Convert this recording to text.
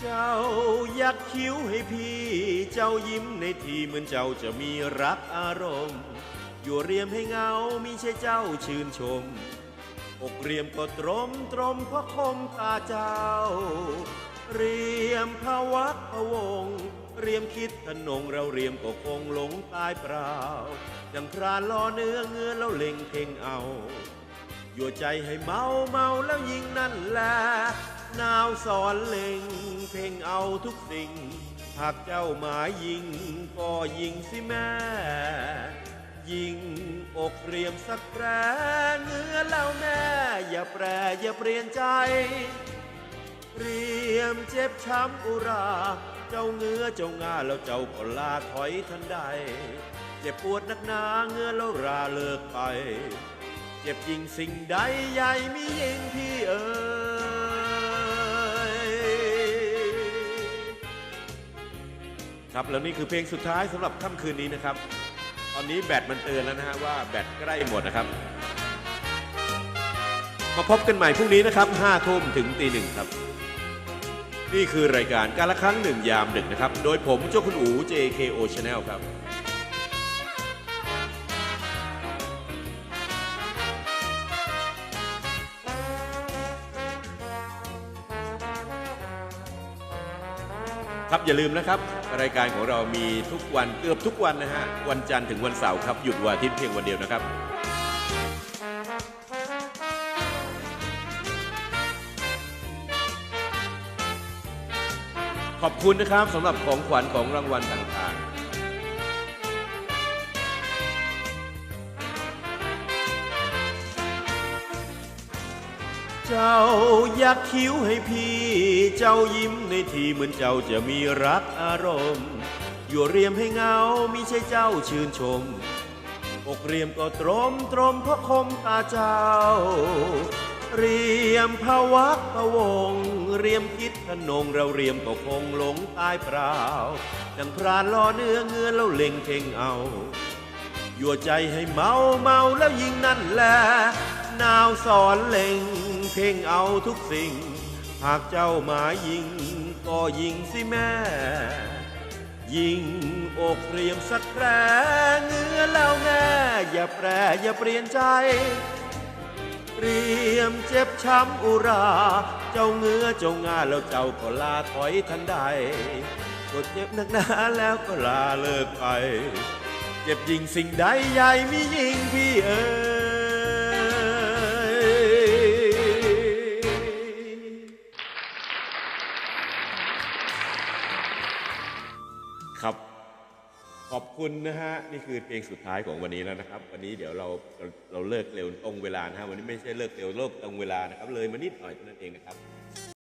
เจ้ายักคิ้วให้พี่ เจ้ายิ้มในทีเหมือนเจ้าจะมีรักอารมณ์ อยู่เรียมให้เงามิใช่เจ้าชื่นชม อกเรียมก็ตรมตรมเพราะคมตาเจ้า เรียมพะวักพะวง เรียมคิดทนงเราเรียมก็คงหลงตายเปล่า ดังพรานล่อเนื้อเงื้อแล้วเล็งเพ่งเอายั่ใจให้เมาเมาแล้วยิงนั่นแหละ นาวสอนเล็ง เพ่งเอาทุกสิ่ง หากเจ้าหมายยิง ก็ยิงสิแม่ ยิงอกเรียมสักแปรเงื้อแล้วแม่ อย่าแปรอย่าเปลี่ยนใจ เรียมเจ็บช้ำอุรา เจ้าเงือเจ้างาแล้วเจ้าก็ลาถอยทันใด เจ็บปวดนักหนาเงือแล้วราเลิกไป เจ็บยิงสิ่งใดใหญ่มียิงพี่เอ๋ย ครับแล้วนี่คือเพลงสุดท้ายสำหรับค่ำคืนนี้นะครับ ตอนนี้แบตมันเตือนแล้วนะฮะว่าแบตใกล้หมดนะครับ มาพบกันใหม่พรุ่งนี้นะครับ5ทุ่มถึงตีหนึ่งครับ นี่คือรายการการละครั้งหนึ่งยามดึกนะครับ โดยผมเจ้าคุณอู JKO Channel ครับ ครับอย่าลืมนะครับ รายการของเรามีทุกวันเกือบทุกวันนะฮะวันจันทร์ถึงวันเสาร์ครับหยุดวันอาทิตย์เพียงวันเดียวนะครับขอบคุณนะครับสำหรับของขวัญของรางวัลต่างๆ เจ้ายักคิ้วให้พี่ เจ้ายิ้มในทีเหมือนเจ้าจะมีรักอารมณ์ อยู่เรียมให้เงามิใช่เจ้าชื่นชม อกเรียมก็ตรมตรมเพราะคมตาเจ้า เรียมพะวักพะวง เรียมคิดทนงเราเรียมก็คงหลงตายเปล่า ดังพรานล่อเนื้อเงือแล้วเล็งเพ่งเอายั่วใจให้เมาเมาแล้วยิงนั่นแหละนาวสอนเล็ง เพ่งเอาทุกสิ่ง หากเจ้าหมายยิง ก็ยิงสิแม่ ยิงอกเรียมสักแปรเงื้อแล้วแม่อย่าแปรอย่าเปลี่ยนใจเรียมเจ็บช้ำอุรา เจ้าเงื้อเจ้างาแล้วเจ้าก็ลาถอยทันใดกดเจ็บหนักหนาแล้วก็ลาเลิกไป เจ็บยิงสิ่งใดใหญ่มียิงพี่เอ๋ย ครับ ขอบคุณนะฮะ นี่คือเพลงสุดท้ายของวันนี้แล้วนะครับ วันนี้เดี๋ยวเราเราเราเลิกเร็วตรงเวลานะฮะวันนี้ไม่ใช่เลิกเร็วเลิกตรงเวลานะครับ เลยมานิดหน่อยเท่านั้นเองนะครับ